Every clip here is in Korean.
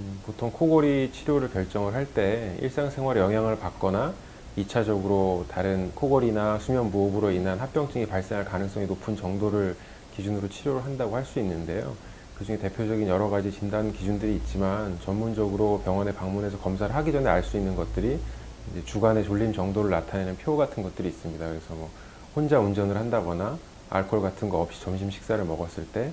음, 보통 코골이 치료를 결정을 할 때 일상생활에 영향을 받거나 2차적으로 다른 코골이나 수면 무호흡으로 인한 합병증이 발생할 가능성이 높은 정도를 기준으로 치료를 한다고 할 수 있는데요. 그 중에 대표적인 여러 가지 진단 기준들이 있지만 전문적으로 병원에 방문해서 검사를 하기 전에 알 수 있는 것들이 주간의 졸림 정도를 나타내는 표 같은 것들이 있습니다. 그래서 뭐 혼자 운전을 한다거나 알코올 같은 거 없이 점심 식사를 먹었을 때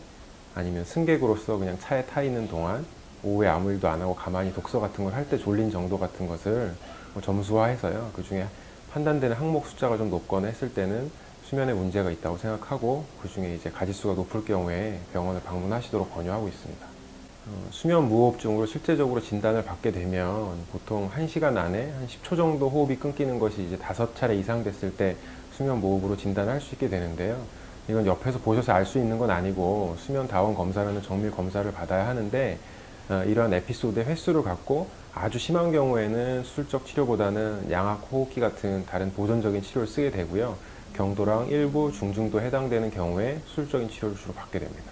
아니면 승객으로서 그냥 차에 타 있는 동안 오후에 아무 일도 안 하고 가만히 독서 같은 걸 할 때 졸린 정도 같은 것을 뭐 점수화해서요. 그 중에 판단되는 항목 숫자가 좀 높거나 했을 때는 수면에 문제가 있다고 생각하고 그 중에 이제 가지수가 높을 경우에 병원을 방문하시도록 권유하고 있습니다. 어, 수면 무호흡증으로 실제적으로 진단을 받게 되면 보통 1시간 안에 한 10초 정도 호흡이 끊기는 것이 이제 다섯 차례 이상 됐을 때 수면 무호흡으로 진단할 수 있게 되는데요. 이건 옆에서 보셔서 알 수 있는 건 아니고 수면 다원 검사라는 정밀 검사를 받아야 하는데 어, 이러한 에피소드의 횟수를 갖고 아주 심한 경우에는 수술적 치료보다는 양악 호흡기 같은 다른 보존적인 치료를 쓰게 되고요. 경도랑 일부 중증도 해당되는 경우에 수술적인 치료를 주로 받게 됩니다.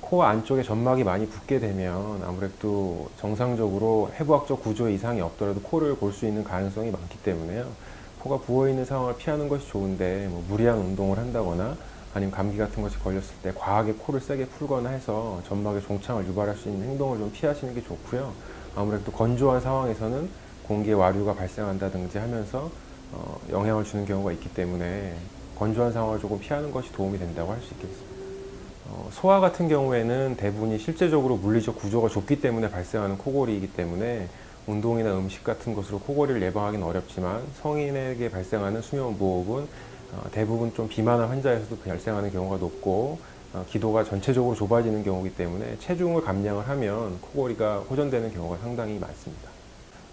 코 안쪽에 점막이 많이 붓게 되면 아무래도 정상적으로 해부학적 구조 이상이 없더라도 코를 골 수 있는 가능성이 많기 때문에요. 코가 부어 있는 상황을 피하는 것이 좋은데 뭐 무리한 운동을 한다거나 아니면 감기 같은 것이 걸렸을 때 과하게 코를 세게 풀거나 해서 점막에 종창을 유발할 수 있는 행동을 좀 피하시는 게 좋고요. 아무래도 건조한 상황에서는 공기의 와류가 발생한다든지 하면서 어, 영향을 주는 경우가 있기 때문에 건조한 상황을 조금 피하는 것이 도움이 된다고 할 수 있겠습니다. 어, 소아 같은 경우에는 대부분이 실제적으로 물리적 구조가 좁기 때문에 발생하는 코골이이기 때문에 운동이나 음식 같은 것으로 코골이를 예방하기는 어렵지만 성인에게 발생하는 수면 무호흡은 어, 대부분 좀 비만한 환자에서도 발생하는 경우가 높고 어, 기도가 전체적으로 좁아지는 경우이기 때문에 체중을 감량을 하면 코골이가 호전되는 경우가 상당히 많습니다.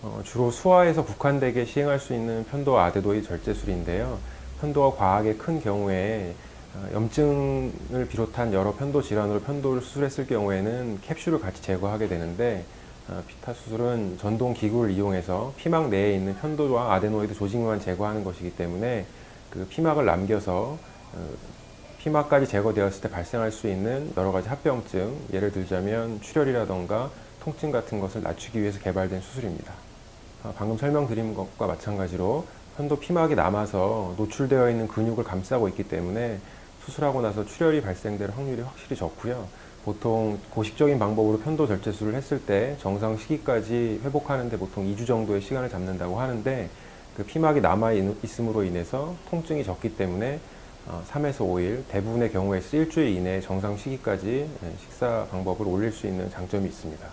어, 주로 수화에서 국한되게 시행할 수 있는 편도 아데노이드 절제술인데요. 편도가 과하게 큰 경우에 어, 염증을 비롯한 여러 편도 질환으로 편도를 수술했을 경우에는 캡슐을 같이 제거하게 되는데 어, 피타 수술은 전동 기구를 이용해서 피막 내에 있는 편도와 아데노이드 조직만 제거하는 것이기 때문에 그 피막을 남겨서 어, 피막까지 제거되었을 때 발생할 수 있는 여러 가지 합병증, 예를 들자면 출혈이라던가 통증 같은 것을 낮추기 위해서 개발된 수술입니다. 아, 방금 설명드린 것과 마찬가지로 편도 피막이 남아서 노출되어 있는 근육을 감싸고 있기 때문에 수술하고 나서 출혈이 발생될 확률이 확실히 적고요. 보통 고식적인 방법으로 편도 절제술을 했을 때 정상 시기까지 회복하는데 보통 2주 정도의 시간을 잡는다고 하는데 그 피막이 남아 있음으로 인해서 통증이 적기 때문에 3에서 5일, 대부분의 경우에서 일주일 이내에 정상 시기까지 예, 식사 방법을 올릴 수 있는 장점이 있습니다.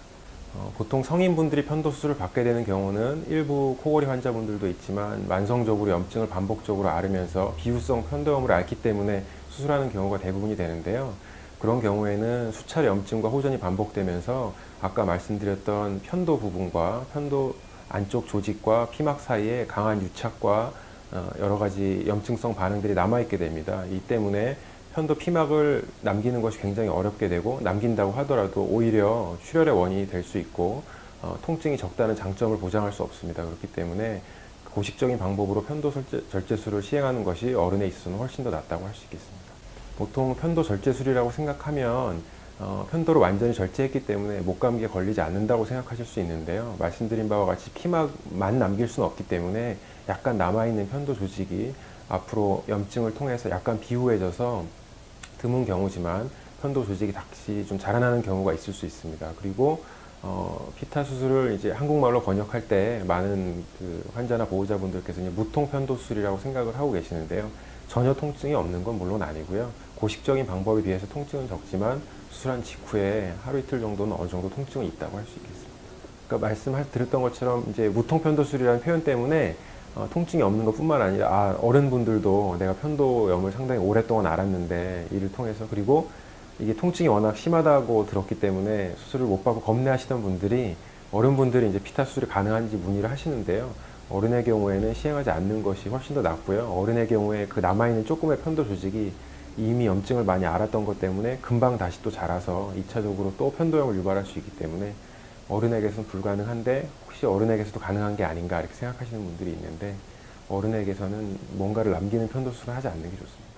어, 보통 성인분들이 편도 수술을 받게 되는 경우는 일부 코골이 환자분들도 있지만 만성적으로 염증을 반복적으로 앓으면서 비후성 편도염을 앓기 때문에 수술하는 경우가 대부분이 되는데요. 그런 경우에는 수차례 염증과 호전이 반복되면서 아까 말씀드렸던 편도 부분과 편도 안쪽 조직과 피막 사이에 강한 유착과 어, 여러 가지 염증성 반응들이 남아있게 됩니다. 이 때문에 편도 피막을 남기는 것이 굉장히 어렵게 되고 남긴다고 하더라도 오히려 출혈의 원인이 될 수 있고 어, 통증이 적다는 장점을 보장할 수 없습니다. 그렇기 때문에 고식적인 방법으로 편도 절제술을 시행하는 것이 어른에 있어서는 훨씬 더 낫다고 할 수 있겠습니다. 보통 편도 절제술이라고 생각하면 어, 편도를 완전히 절제했기 때문에 목감기에 걸리지 않는다고 생각하실 수 있는데요. 말씀드린 바와 같이 피막만 남길 수는 없기 때문에 약간 남아있는 편도 조직이 앞으로 염증을 통해서 약간 비후해져서 드문 경우지만 편도 조직이 다시 좀 자라나는 경우가 있을 수 있습니다. 그리고 어, 피타 수술을 이제 한국말로 번역할 때 많은 그 환자나 보호자분들께서 무통 편도 수술이라고 생각을 하고 계시는데요. 전혀 통증이 없는 건 물론 아니고요. 고식적인 방법에 비해서 통증은 적지만 수술한 직후에 하루 이틀 정도는 어느 정도 통증이 있다고 할 수 있겠습니다. 그러니까 말씀드렸던 것처럼 이제 무통 편도술이라는 표현 때문에 어, 통증이 없는 것뿐만 아니라 아, 어른분들도 내가 편도염을 상당히 오랫동안 앓았는데 이를 통해서 그리고 이게 통증이 워낙 심하다고 들었기 때문에 수술을 못 받고 겁내하시던 분들이 어른분들이 이제 피타 수술이 가능한지 문의를 하시는데요. 어른의 경우에는 시행하지 않는 것이 훨씬 더 낫고요. 어른의 경우에 그 남아있는 조금의 편도 조직이 이미 염증을 많이 앓았던 것 때문에 금방 다시 또 자라서 2차적으로 또 편도염을 유발할 수 있기 때문에 어른에게서는 불가능한데 혹시 어른에게서도 가능한 게 아닌가 이렇게 생각하시는 분들이 있는데 어른에게서는 뭔가를 남기는 편도수술을 하지 않는 게 좋습니다.